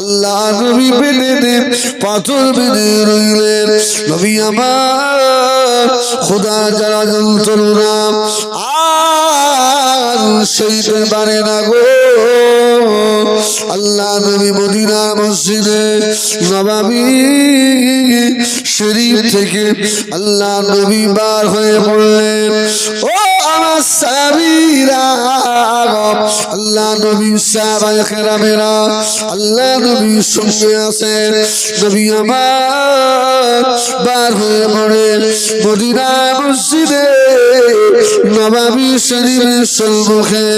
আল্লাহ নবী বেঁধে দেন, পাথর বেঁধে রইলেন। নবী আমার খোদা যারা যন্ত্রণা আর সইতে পারে না গো। আল্লাহ নবী মদিনা মসজিদে নবাবি শরীফ থেকে আল্লাহ নবী বার হয়ে পড়লেন। ও আমার আল্লাহ নবী আল্লাহ নবী সঙ্গে আছেন। নবী আমার বার হয়ে পড়ে মদিনা মসজিদে সম্মুখে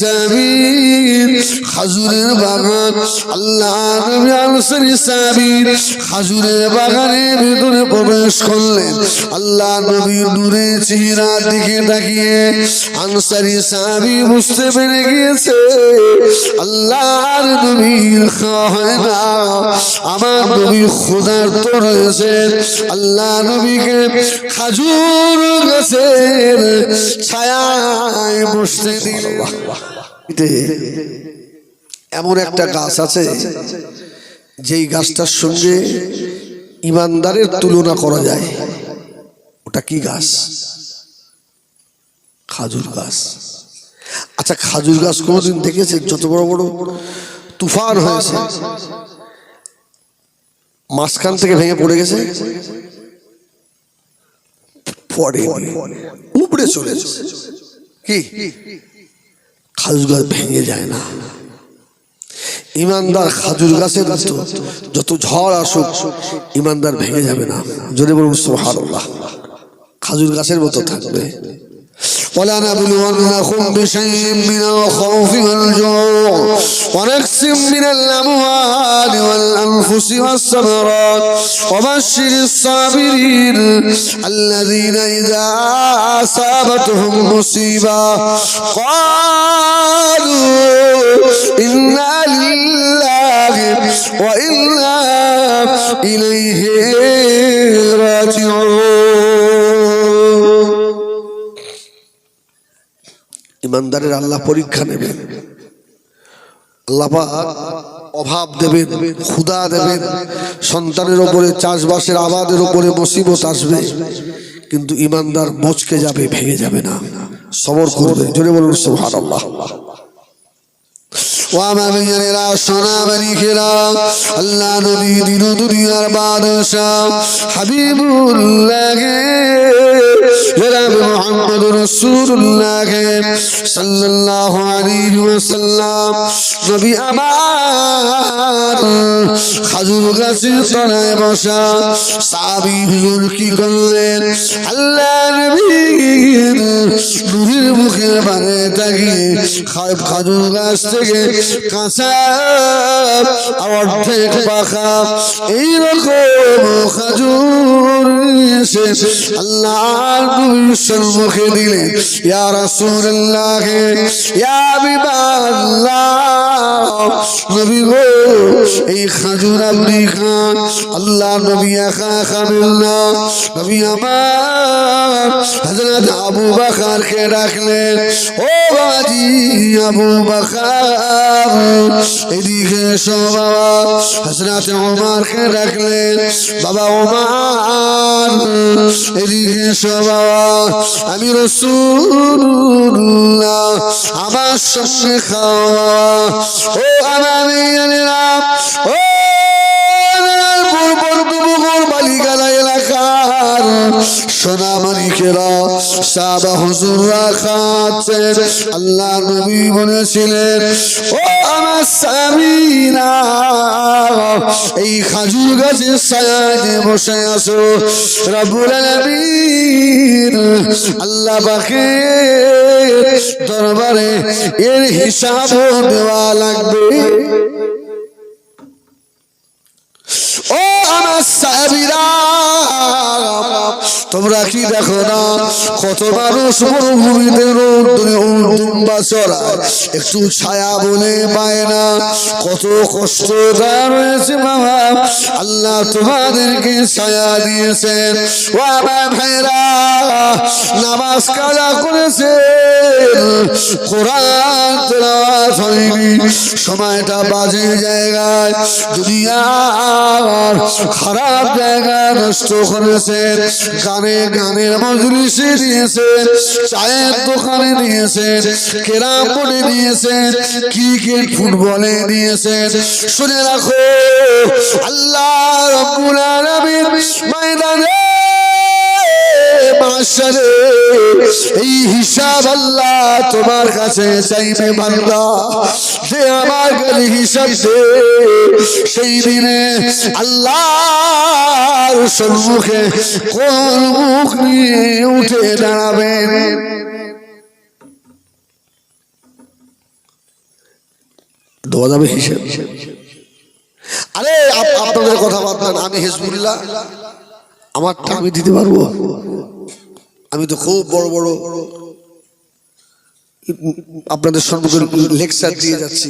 সাবির খাজুরের বাগান। আল্লাহ নবী আনসারি সাবির খাজুরের বাগানের ভিতরে প্রবেশ করলেন। আল্লাহ নবীর দূরে চেহারার দিকে তাকিয়ে আনসারি সাহাবি বুঝতে পেরে গিয়েছে, আল্লাহর নবীর হয় না। আমার নবী খোদার তো রয়েছেন আল্লাহ নবীকে খাজুর গাছের ছায়ায় বসতে এমন একটা গাছ আছে, যেই গাছটার সঙ্গে ইমানদারের তুলনা করা যায়। ওটা কি গাছ? খাজুর গাছ। আচ্ছা খাজুর গাছ কোনোদিন দেখেছে যত বড় বড় তুফান হয়েছে। মাঝখান থেকে ভেঙে পড়ে গেছে। পড়ে উপড়ে চলে কি? খাজুর গাছ ভেঙে যায় না। ইমানদার খাজুর গাছের মতো যত ঝড় আসুক, ইমানদার ভেঙে যাবে না। যদি বলুন, সুবহানাল্লাহ। খাজুর গাছের মতো থাকবে। ولنبلونكم بشيء من الخوف والجوع ونقص من الأموال والأنفس والثمرات وبشر الصابرين الذين إذا أصابتهم مصيبة قالوا إنا لله وإنا إليه ইমানদারের আল্লাহ পরীক্ষা নেবেন। আল্লাহ অভাব দেবেন, ক্ষুধা দেবেন, সন্তানের ওপরে, চাষবাসের আবাদের ওপরে মুসিবত আসবে, কিন্তু ইমানদার মচকে যাবে, ভেঙে যাবে না। সবর করবে। জোরে বলুন সোনা বানিকেরা আল্লাহ নবী দিন হাবিবুল্লাহ জনাব আল্লাহ নবী নূরের মুখে বারে তাকিয়ে খাজুর গাছ থেকে কাঁচা অর্ধেক পাখা এইরকম খাজুর এসে আল্লাহ নবীর সম্মুখে দিলেন আবু বকরকে ডাকলেন, ও বাবাজি আবু বকর, এদিকে এসো বাবা। ওমরকে ডাকলেন, বাবা ওমর, এদিকে এসো আমি রসুল্লাহ আমার সঙ্গে খাওয়া। ও আমার ও বালিগালা এলাকার সোনা মানিকেরা সাবা হুজুররা খাচ্ছেন। আল্লাহ নবী বলেছিলেন, ও আমার স্বামীরা এই খাজুর গাছের ছায়ায় বসে আসো রব্বুল আলামিন আল্লাহ পাকে দরবারে এর হিসাব দেওয়া লাগবে ও সাহাবিরা তোমরা কি দেখো না? কত মানুষ মরুভূমিতে একটু ছায়া বলে পায় না। কত কষ্ট রয়েছে বাবা। আল্লাহ তোমাদেরকে ছায়া দিয়েছেন। নামাজ কাজা হয়নি। সময়টা বাজে জায়গায়। দুনিয়ার খারাপ জায়গা নষ্ট করেছেন। গানে গানের মজলিসে দিয়েছে, চায়ের দোকানে দিয়েছে, কেরাম বোর্ডে দিয়েছে ক্রিকেট ফুটবলে দিয়েছে। শুনে রাখো, আল্লাহ রব্বুল আলামিন ময়দানে মাসারে এই হিসাব আল্লাহ তোমার কাছে চাইবে বান্দা। যে আমার কাছে হিসাব সেই দিনে আল্লাহর সম্মুখে কোন মুখ নিয়ে উঠে দাঁড়াবেন দেওয়া যাবে হিসেব। আরে, আপ- আপনাদের কথা বাদ আমি হিজবুল্লাহ। আমারটা আমি দিতে পারব? আমি তো খুব বড় বড় আপনাদের সম্মুখে লেকচার দিয়ে যাচ্ছি।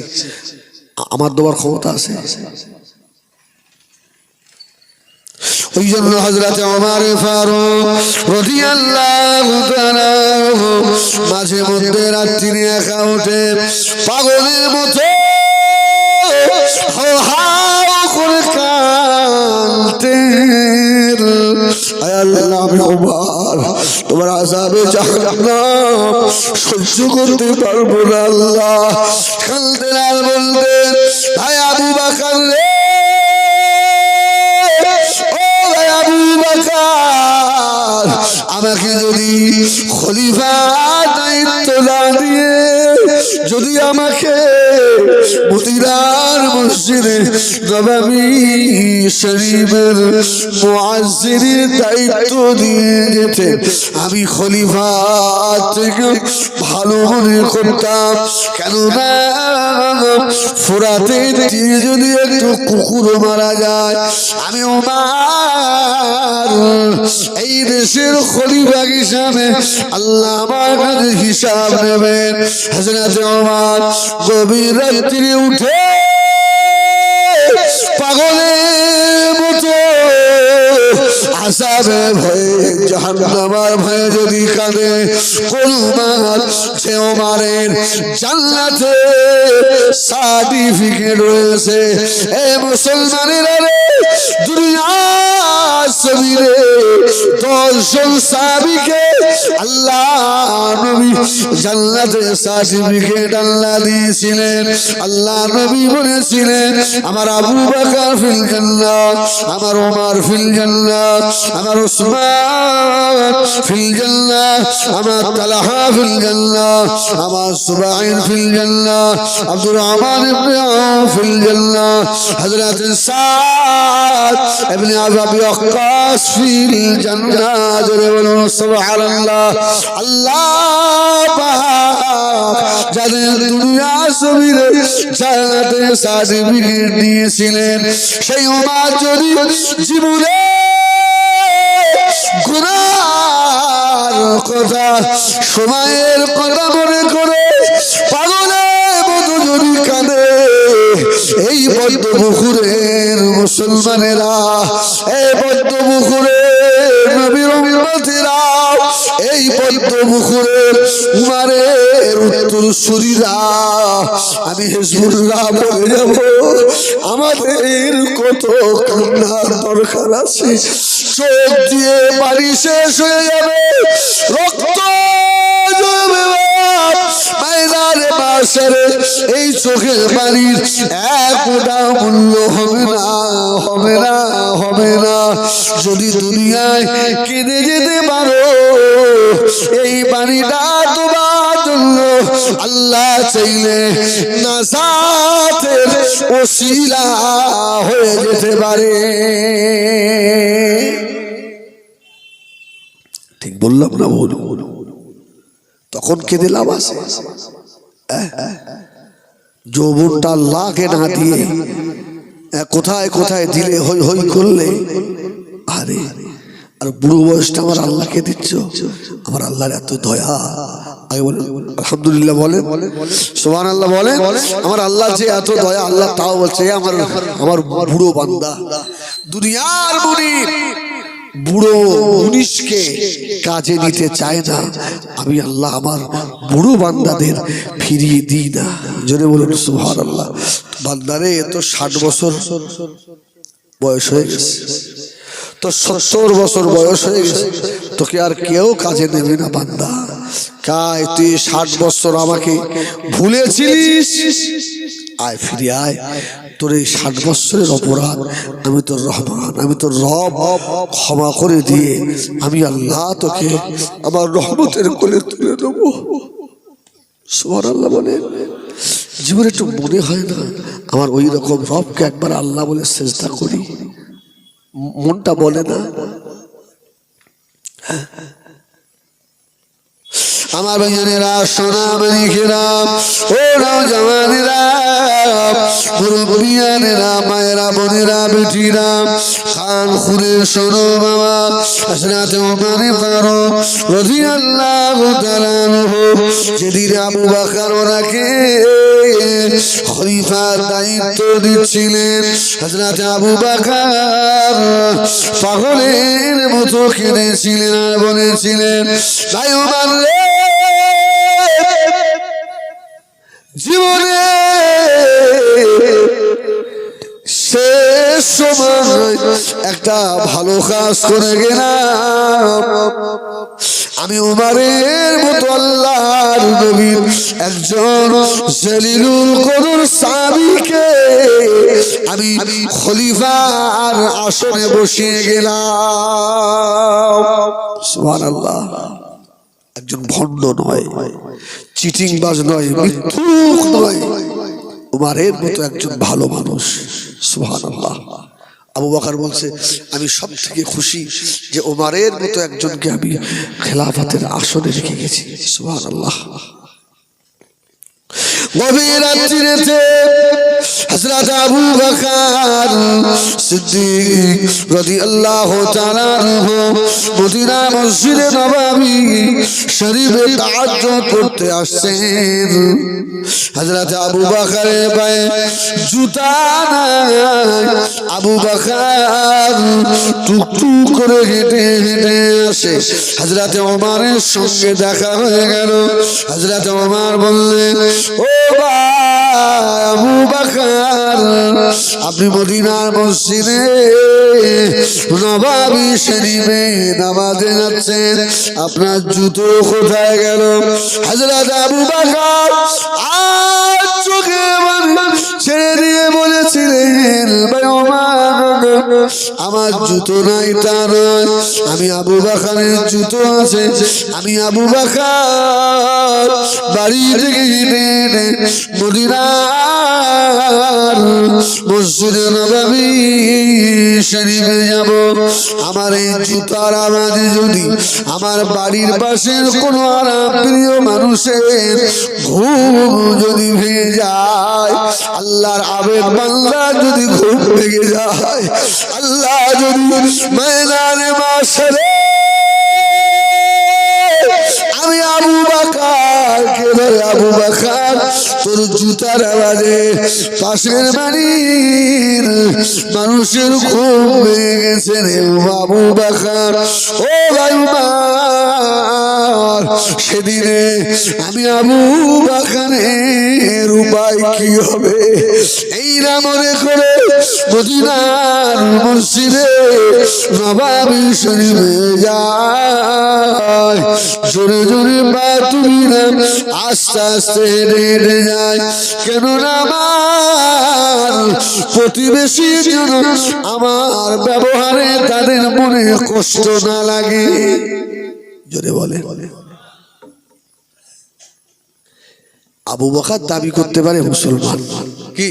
আমার দেওয়ার ক্ষমতা আছে। ওই জন্য হজরত আমার ফারুক মাঝে মধ্যে রাত্রি একা উঠে পাগলের মতো করে আয় আল্লাহ তোমার আজাবে জাহান্নাম সহ্য করতে পারব না আল্লাহ। কাঁদতেন আর বলতেন আমাকে যদি খলিফা দায়িত্ব না দিয়ে যদি আমাকে মদিনার মসজিদে নবাবী শরীফের দায়িত্ব দিয়ে আমি খলিফা থেকে ভালো মনে করতাম। কেননা ফোরাতে তীরে যদি একটু কুকুর মারা যায়, আমি ওমার এই দেশের খলিফা হিসাবে আল্লাহ আমার কাছে হিসাব নেবেন। গভীর রাত্রি উঠে পাগলের আসাবে ভয়ে জাহান্নামার ভয়ে যদি কাঁদে, কোন মার সে ওমারের জান্নাতে সার্টিফিকেট রয়েছে। এ মুসলমানের রে আল্লাহ নবী সার্টিফিকেট আল্লাহ দিয়েছিলেন। আল্লাহ নবী বলেছিলেন, আমার আবু বকর ফিল জান্নাত, আমার ওমর ফিল জান্নাত আমার উসমান ফিল জান্নাত আমার তালহা ফিল জান্নাত আমার সুবাইন ফিল জান্নাত আব্দুর রহমান ইবনে আউফ ফিল জান্নাত হযরত সাদ ইবনে আবি ওয়াক্কাস ফিল জান্নাত জোরে বলুন সুবহানাল্লাহ। আল্লাহ পাক যাদের দুনিয়া সবিরে জান্নাতে সার্টিফিকেট দিয়েছিলেন, সেই ওমর যদি জীবনে কথা সময়ের কথা মনে করে পাগলের মতো যদি এই বদ্ধ পুকুরের মুসলমানেরা, এই বদ্ধ পুকুরের নবীর এই বদ্ধ পুকুরের উমারের উত্তর সুরিরা আমি হেজবুল্লাহ বলে যাব, আমাদের কত কান্নার দরকার আছে। চোখ দিয়ে বাড়ি শেষ হয়ে যাবে। রক্ত এই চোখের বাড়ির এক ফোঁটা মূল্য হবে না হবে না হবে না। যদি দুনিয়ায় কেঁদে যেতে পারো, এই জন্য আল্লাহ চাইলে নাসাতের ওসিলা হয়ে যেতে পারে। ঠিক বললাম না, ভুল? তখন কেঁদে লাভ আছে। যৌবনটা লাখে না দিয়ে কোথায় কোথায় দিলে, হই হই করলে? আরে আর বুড়ো বয়সটা আমার আল্লাহকে দিচ্ছ? আমার আল্লাহর এত দয়া। আগে বলে বলে সোহান আল্লাহ বলে আমার আল্লাহ যে এত দয়া, আল্লাহ তাও বলছে আমার আমার বুড়ো বান্দা। দুনিয়ার বুড়ো কাজে নিতে চায় না। আমি আল্লাহ আমার বুড়ো বান্দাদের ফিরিয়ে দিই না। জোরে বলুন সুহার আল্লাহ বান্দারে তো ষাট বছর বয়স হয়ে গেছে। তো সত্তর বছর বয়স হয়ে গেছে, তোকে আর কেউ কাজে নেবে না, বান্দা। কায় তুই ষাট বছর আমাকে ভুলেছিলিস? আয়, ফিরে আয়। তোর এই ষাট বছরের অপরাধ আমি তোর রহমান, আমি তোর রব। ক্ষমা করে দিয়ে আমি আল্লাহ তোকে আমার রহমতের কোলে তুলে দেবো। সুবহান আল্লাহ বলে। জীবনে একটু মনে হয় না, আমার ওই রকম রবকে একবার আল্লাহ বলে চেষ্টা করি। মনটা বলে না? আমার ভাইজানেরা সোনা মানিকেরা ও নৌজওয়ানেরা মুরব্বিয়ানেরা মায়েরা, বোনেরা, বেটিরা, খান খুনের শোনো বাবা ওমর ফারুক রাদিয়াল্লাহু তাআলা আনহু, যেদিন আবু বকর ওনাকে খলিফার দায়িত্ব দিচ্ছিলেন হযরত আবু বকর পাগলের মতো কেঁদেছিলেন আর বলেছিলেন, ভাই ওমর রে জীবনে শেষ সময় একটা ভালো কাজ করে গেলাম। আমি উমারের মতো আল্লাহর নবীর একজন জলিলুল কদর সাবিকে আমি খলিফার আসনে বসিয়ে গেলাম। সুবহানাল্লাহ। একজন ভণ্ড নয় চিটিং বাজ নয় মিথ্যুক নয়। উমারের মতো একজন ভালো মানুষ সুবহানাল্লাহ। আবু বকর বলছে আমি সব থেকে খুশি যে ওমারের মতো একজনকে আমি খেলাফতের আসনে রেখে গেছি সুবহানাল্লাহ। গভীর হযরত আবু বকর সিদ্দিক রাদিয়াল্লাহু তাআলা আনহু মদিনা মসজিদে নববী শরীফে তাহাজ্জুদ করতে আসছেন। হযরত আবু বকরের পায়ে জুতা নাই আবু বকর টুকটুক করে হেঁটে হেঁটে আসে। হযরত ওমরের সঙ্গে দেখা হয়ে গেল। হযরত ওমর বললেন, ও ভাই আবু বকর আপনি মদিনার মসজিদে নবাবি শরীফে নামাজে যাচ্ছেন, আপনার জুতো কোথায় গেল? হযরত আবু চোখে ছেড়ে দিয়ে বলেছিলেন আমার জুতো নাই তা নয়, আমি আবু বাকারের জুতো আছে, আমি আবু বাকার বাড়ি থেকে মদিনার মসজিদে নবাবী শরীফে যাব। আমার এই জুতার আওয়াজে যদি আমার বাড়ির পাশের কোনো আরাম প্রিয় মানুষের ঘুম যদি ভেঙে যায়, আল্লাহর আবেদ বাংলা যদি ঘুম ভেঙে যায়, আল্লাহ যদি ময়দানে মাসরে আমি আবু বাকার, কে ভাই আবু বাকার? তোর জুতার আওয়াজে পাশের বাড়ির মানুষের ঘুম ভেঙে গেছে রে আবু বাকার। ও ভাই মা সেদিনে আমি আবু বাখানের উপায় কি হবে? এই না মনে করে মদিনার মসজিদে নবাবি শরীফে যায়। জোরে জোরে বা তুমি না, আস্তে আস্তে হেঁটে যায়। কেন না আমার প্রতিবেশী যেন আমার ব্যবহারে তাদের মনে কষ্ট না লাগে। জোরে বলে। আবু বকার দাবি করতে পারে মুসলমান। কি?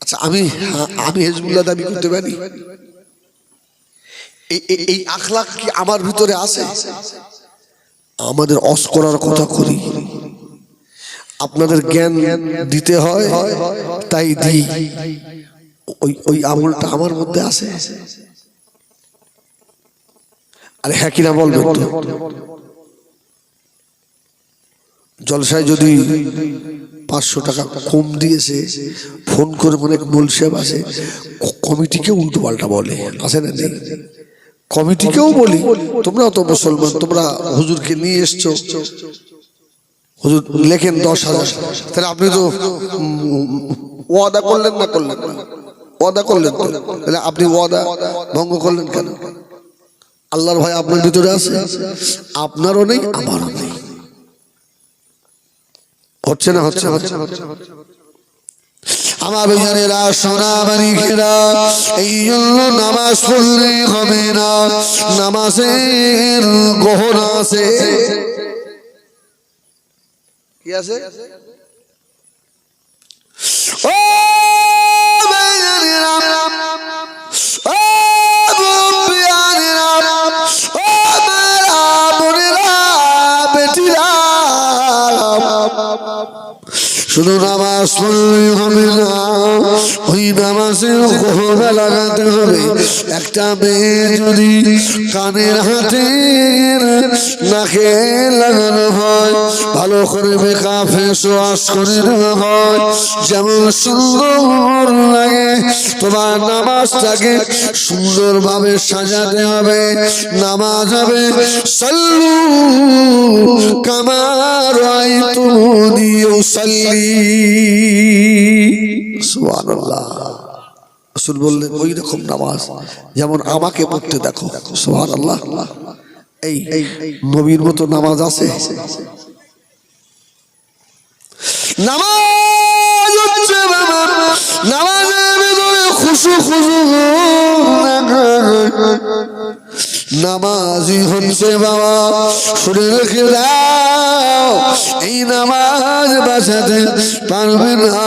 আচ্ছা আমি আমি হেজবুল্লাহ দাবি করতে পারি? এই- আখলাখ কি আমার ভিতরে আছে? আমাদের অস করার কথা করি। আপনাদের জ্ঞান দিতে হয় তাই দিই। ওই ওই আমলটা আমার মধ্যে আছে। আরে হ্যাঁ কিনা বলবেন তো জলসায় যদি পাঁচশো টাকা কম দিয়েছে, ফোন করে মনে মূল আছে কমিটিকে উল্টো পাল্টা বলে, আছে না নেই? কমিটিকেও বলি তোমরাও তো মুসলমান, তোমরা হুজুরকে নিয়ে এসছো। হুজুর লেখেন দশ হাজার। তাহলে আপনি তো ওয়াদা করলেন না করলেন ওয়াদা করলেন তো? তাহলে আপনি ওয়াদা ভঙ্গ করলেন কেন? আল্লাহর ভয় আপনার ভিতরে আছে? আপনারও নেই, আমারও নেই। হচ্ছে না, হচ্ছে হচ্ছে আমার নামাজ হবে না। নামাজের শুধু নামাজ পড়লে হবে না, ওই নামাজের গহনা লাগাতে হবে। একটা মেয়ে যদি কানের হাতে নাকে লাগানো হয়, ভালো করে মেকা ফেস ওয়াশ করে দেওয়া হয়, যেমন সুন্দর লাগে, তোমার নামাজটাকে সুন্দরভাবে সাজাতে হবে। নামাজ হবে, সাল্লু কামার আইতুনি উসাল্লি নামাজ যেমন আমাকে পড়তে দেখো এই নবীর মতো নামাজ আছে? নামাজ খুশু খুশু নামাজই হচ্ছে বাবা। শুনে রেখে দাও, এই নামাজ বাঁচাতে পারবে না।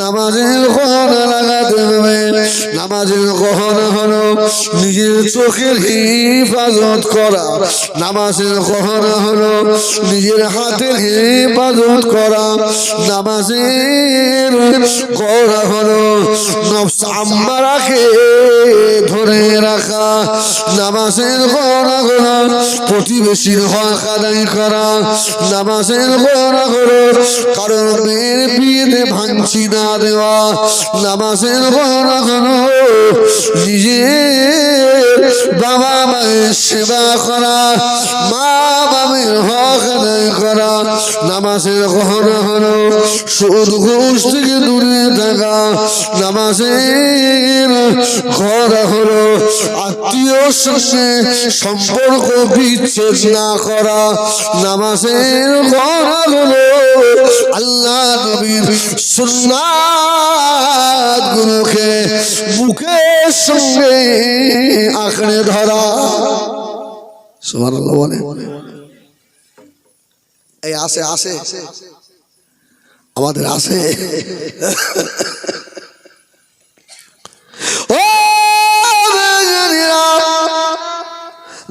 নামাজের গহনা লাগাতে হবে। নামাজের গহনা হলো নিজের চোখের হিফাজত করা। নামাজের গহনা হলো নিজের হাতের হিফাজত করা। নামাজের গহনা হলো নফস আম্মারাকে ধরে রাখা। নামাজের গহনা হলো প্রতিবেশীর হক আদায় করা নামাজের গহনা হলো কারণ মেয়ের ভাঙছি না দেওয়া। নামাজের গহনা হলো নিজের বাবা মায়ের সেবা করা, মা বাবের হক করা। নামাজের গহনা হলো সুদ, ঘুষ থেকে দূরে থাকা। নামাজের গহনা হলো আত্মীয় সঙ্গে সম্পর্ক বিচ্ছেদ না করা। নামাজের গহনা হলো আল্লাহ নবীর সুন্নাত গুলোকে মুখের সঙ্গে আঁকড়ে ধরা। সুবহানাল্লাহ বলে। এই আসে আসে। আমাদের আসে। ও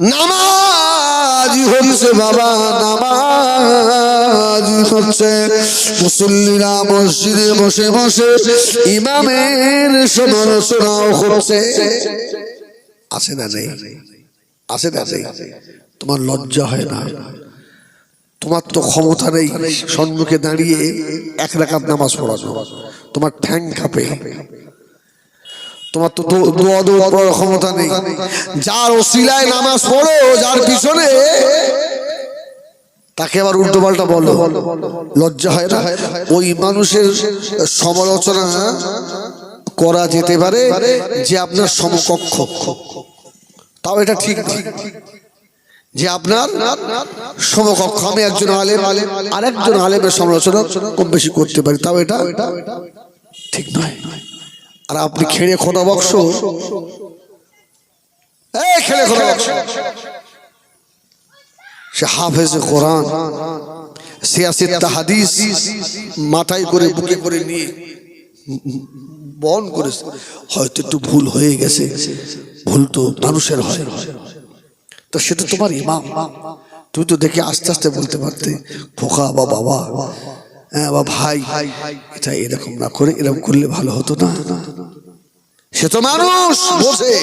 নামাজি হচ্ছে বাবা, নামাজি। হচ্ছে মুসল্লিরা মসজিদে বসে বসে ইমামের সমালোচনাও আছে না নেই? আছে না নেই? তোমার লজ্জা হয় না? তোমার তো ক্ষমতা নেই সম্মুখে দাঁড়িয়ে এক রাকাত নামাজ পড়ানো। তোমার ঠ্যাং কাঁপে। তোমার তো দোয়া দোয়া পড়ার ক্ষমতা নেই। যার ওসিলায় নামাজ পড়ো, যার পিছনে তাকে আবার উল্টো পাল্টা বলো। লজ্জা হয় না? ওই মানুষের সমালোচনা করা যেতে পারে যে আপনার সমকক্ষ। তাও এটা ঠিক যে আপনার সমকক্ষ। আমি একজন আলেম আলেম আরেকজন আলেমের সমালোচনা কম বেশি করতে পারি, তাও এটা ঠিক নয়। আর আপনি খেড়ে খোদা বক্স। খেড়ে খোদা বক্স। সে হাফেজ কোরআন, সিয়াসিত হাদিস মাথায় করে বুকে করে নিয়ে বন করেছে। হয়তো একটু ভুল হয়ে গেছে, ভুল তো মানুষের হয়। তো সেটা তোমার ইমাম। তুই তো দেখে আস্তে আস্তে বলতে পারতে, খোকা বা বাবা হ্যাঁ বা ভাই, এটা এরকম না করে, এরকম করলে ভালো হতো না। সে তো মানুষ বোঝে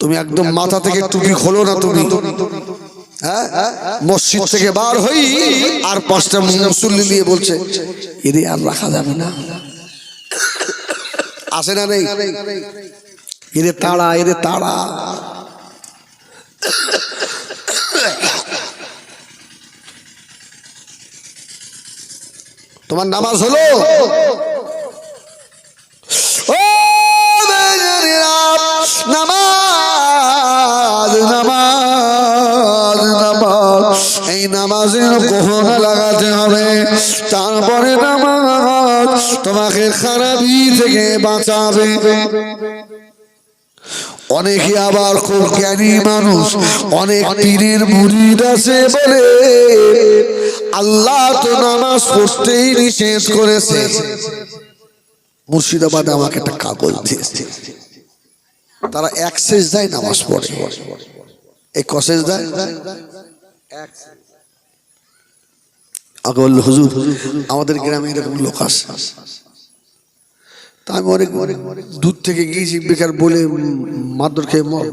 তুমি একদম মাথা থেকে টুপি খোলো না তুমি। হ্যাঁ মসজিদ থেকে বার হই আর পাঁচটা মুসল্লি নিয়ে বলছে, এরে আর রাখা যাবে না। আসে না নেই। এরে তাড়া এরে তাড়া। তোমার নামাজ হলো? বাঁচাবে। অনেকে আবার খুব জ্ঞানী মানুষ, অনেক পীরের মুরিদ আছে বলে আল্লাহ তো নামাজ পড়তেই নিষেধ করেছে। মুর্শিদাবাদে আমাকে একটা কাগজ দিয়েছে। তারা এক শেষ দেয় নামাজ পড়ে। এই কশেষ দেয় আগে বলল, হুজুর, আমাদের গ্রামে এরকম লোক আসে তা আমি অনেক অনেক দূর থেকে গিয়েছি, বেকার বলে মাদুর খেয়ে মর।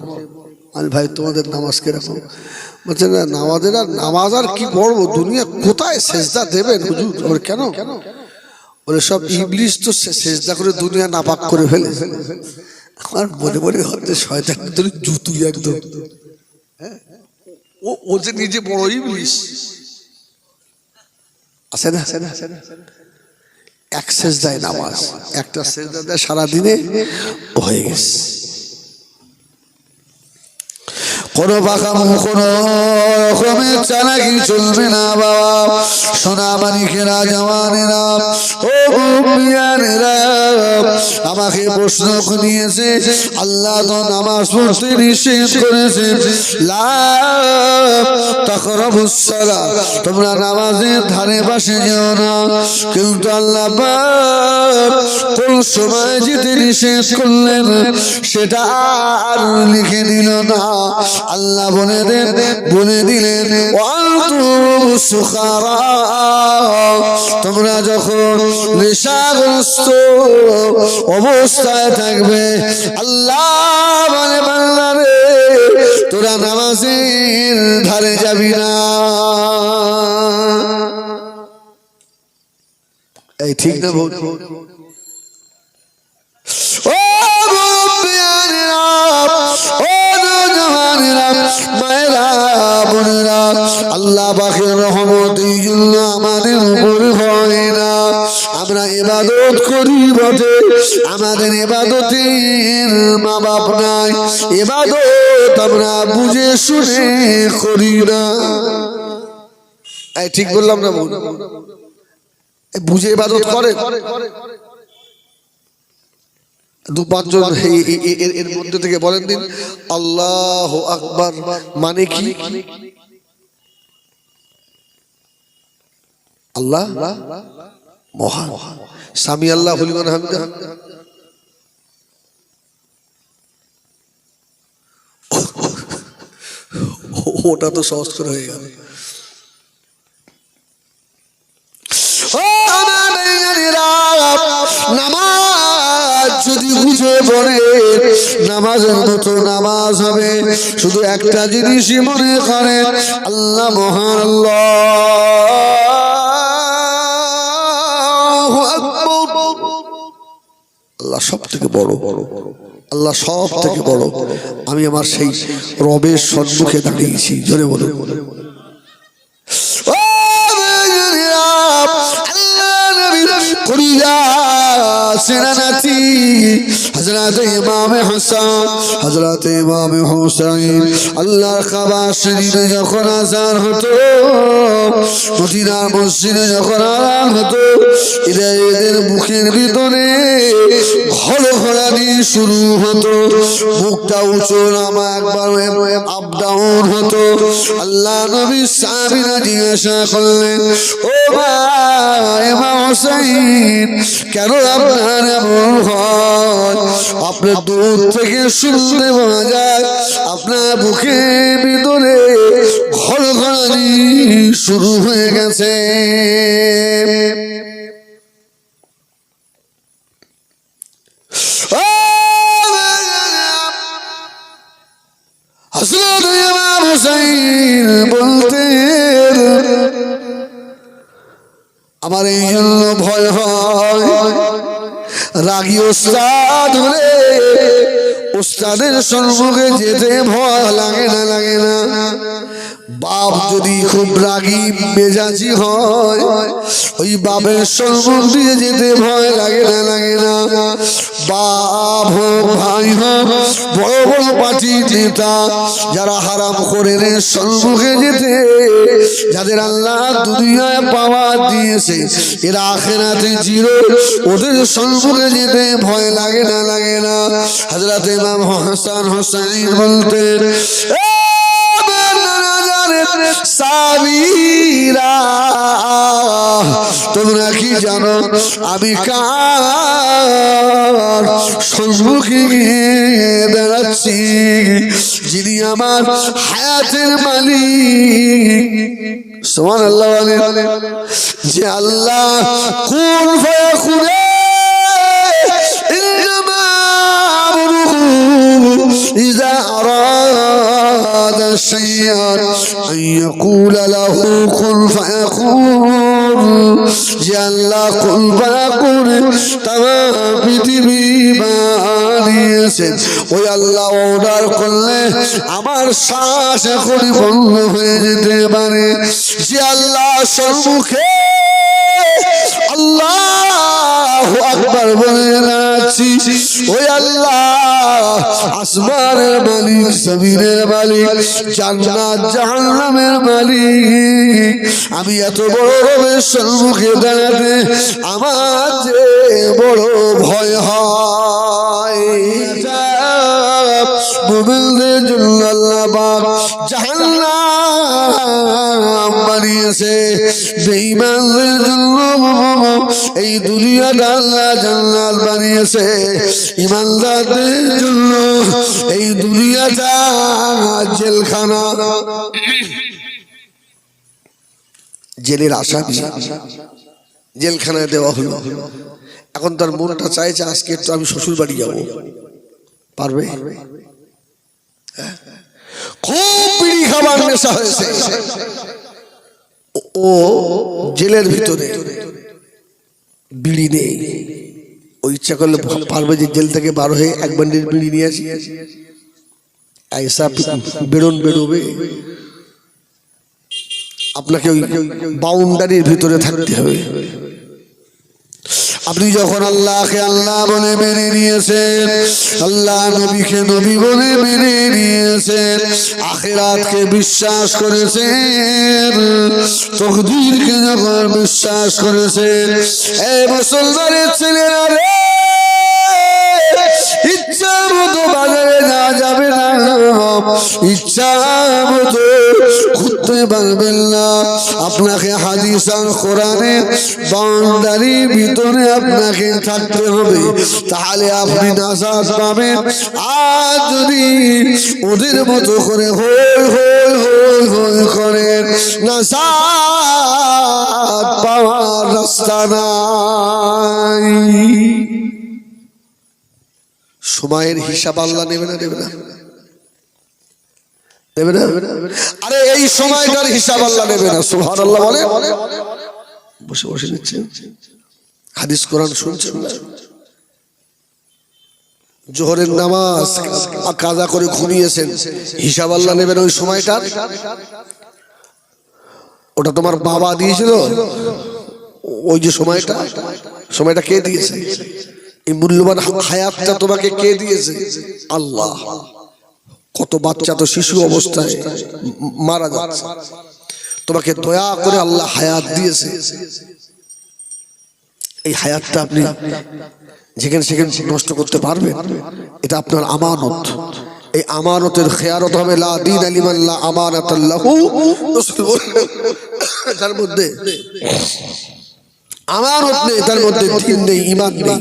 আমি, ভাই, তোমাদের নামাজ কীরকম? বলছে, না, নামাজের আর নামাজ আর কি পড়ব? দুনিয়া কোথায় সেজদা দেবেন হুজুর? বলে কেন? বলে, সব ইবলিশ তো সেজদা করে দুনিয়া নাপাক করে ফেলে। আমার মনে মনে হচ্ছে শয়তান ধরে জুতুই একদম? ও ও যে নিজে বড় ইবলিশ আছে না আছে না আছে না? এক সেজদায় নামাজ। একটা সেজদা দেয় সারাদিনে হয়ে গেছে। কোনো বাঁকা কোনো রকমের চালাকি চলবে না বাবা? সোনা মানিকেরা জওয়ানেরা, ও আমাকে প্রশ্ন নিয়েছে আল্লাহ তো নামাজ পড়তে নিষেধ করেছে। তখরবুসালা তোমরা নামাজের ধারে পাশে যেও না। কিন্তু আল্লাহ কোন সময় যেতে নিষেধ করলেন, সেটা আর লিখে দিল না। আল্লাহ বলে বলে দিলেন তোমরা যখন নেশাগ্রস্ত অবস্থায় থাকবে, আল্লাহ মানে বাংলারে তোরা নামাজের ধারে যাবি না। এই ঠিক না রহমত আমাদের বটে, আমাদের ইবাদতের মা বাপ নাই। ইবাদত আমরা বুঝে শুনে করি না। ঠিক বললাম না বুঝে ইবাদত করে। দু পাঁচজন এর- এর মধ্যে থেকে বলেন দিন আল্লাহ আকবার। মানে কি? আল্লাহ মহান। স্বামী আল্লাহ হলিমান হামিদা। ওটা তো সহজ করে হয়ে গেল। বুঝে পড়ে, নামাজের মতো নামাজ হবে। শুধু একটা জিনিসই মনে করে, আল্লাহ মহান আল্লাহ। সব থেকে বড় বড় আল্লাহ সব থেকে বড়। আমি আমার সেই রবের সন্মুখে দাঁড়িয়েছি, জোরে বলে। বলে আল্লাহ সেনানাথি হজরত ইমাম হাসান হজরত ইমাম হুসাইন আল্লাহর খাবার শরীরে যখন আজান হতো, মদিনার মসজিদে যখন আজান হতো এরা এদের মুখের ভিতরে ঘর ঘোরানি শুরু হতো, মুখটা উঁচু, নামা একবার আপ ডাউন হতো। আল্লাহ নবী সাহাবীরা জিজ্ঞাসা করলেন, ও ইমাম হোসেন কেন আপনার এমন হয়? আপনার দূর থেকে শুনতে পাওয়া যায়, আপনার বুকের ভিতরে ঘর ঘরানি শুরু হয়ে গেছে। আমার এই জন্য ভয় রাগী ওস্তাদ রে ওস্তাদের সম্মুখে যেতে ভয় লাগে না লাগে না। বাপ যদি খুব রাগি, মেজাজি হয়, ওই বাপের সম্মুখ দিয়ে যেতে ভয় লাগে না লাগে না। বাপ হোক, ভাই হোক, বড় বড় পার্টি নেতা, যারা হারাম করে রে সম্মুখে যেতে, যাদের আল্লাহ দুনিয়ায় পাওয়া দিয়েছে, এরা আখেরাতে জিরো ওদের সম্মুখে যেতে ভয় লাগে না লাগে না। হাজরাতে ইমাম হাসান হোসেন বলতেন, "এ বান্দারাজানের সাবিরা তোমরা কি জানো আমি কার সম্মুখে গিয়ে দাঁড়াচ্ছি যিনি আমার হায়াতের মালিক সোমান আল্লাহ বলেন যে আল্লাহ কোন ভয়া খুলে إذا أراد شيئا أن يقول له كن فيكون جل كن فيكون تمام পৃথিবী বানিয়েছেন ওই আল্লাহ অর্ডার করলে আমার শ্বাস এখনই বন্ধ হয়ে যেতে পারে যে আল্লাহ সম্মুখে আল্লাহ আকবার বলে যাচ্ছি ওই আল্লাহ আসমানের মালিক, জমিনের মালিক, জান্নাত জাহান্নামের মালিক। আমি এত বড় রবের সম্মুখে দাঁড়াতে আমার যে বড় ভয় হয়। মুমিনদের জন্য আল্লাহ পাক জাহান্নাম বানিয়েছে, বেঈমানদের এই দুনিয়াটা জান্নাত বানিয়েছে। ইমানদারদের জন্য এই দুনিয়াটা জেলখানা। জেলের আসামি জেলখানায় দেওয়া হলো। এখন তার মনটা চাইছে, আজকে একটু আমি শ্বশুর বাড়ি যাব। পারবে? হ্যাঁ? খুব খাবার নেশা হয়েছে। ও জেলের ভিতরে। বিড়ি নেই। ও ইচ্ছা করলে পারবে যে জেল থেকে বার হয়ে এক বান্ডির বিড়ি নিয়ে আসি। বেরোন, বেরোবে। আপনাকে ওই বাউন্ডারির ভিতরে থাকতে হবে। আপনি যখন আল্লাহকে আল্লাহ বলে মেনে নিয়েছেন, আল্লাহ নবীকে নবী বলে মেনে নিয়েছেন, আখেরাতকে বিশ্বাস করেছেন, তকদিরকে যখন বিশ্বাস করেছেন এই মুসলমানের ছেলেরা রে! আপনাকে থাকতে হবে। তাহলে আপনি নাজাদ পাবেন। আর যদি ওদের মতো করে হই হই হই হই করেন নাজাদ পাওয়ার রাস্তা নাই। সময়ের হিসাব আল্লাহ নেবে না নেবে না। নেবে না। আরে এই সময়টার হিসাব আল্লাহ নেবে না সুহান আল্লাহ বলে বসে বসে নিচ্ছে। হাদিস কোরআন শুনছেন না জোহরের নামাজ কাজা করে ঘুমিয়েছেন। হিসাব আল্লাহ নেবেন ওই সময়টা ওটা তোমার বাবা দিয়েছিল? ওই যে সময়টা? সময়টা। কে দিয়েছে? এই মূল্যবান হায়াতটা তোমাকে কে দিয়েছে? আল্লাহ। কত বাচ্চা তো শিশু অবস্থায় মারা যাচ্ছে। তোমাকে দয়া করে আল্লাহ হায়াত দিয়েছে। এই হায়াতটা আপনি যেখানে সেখানে নষ্ট করতে পারবেন, এটা আপনার আমানত। এই আমানতের খেয়ারত হবে, লা দিন আলিমান লা আমানাত যার মধ্যে আমানত নেই তার মধ্যে দিন নেই ইমান নেই।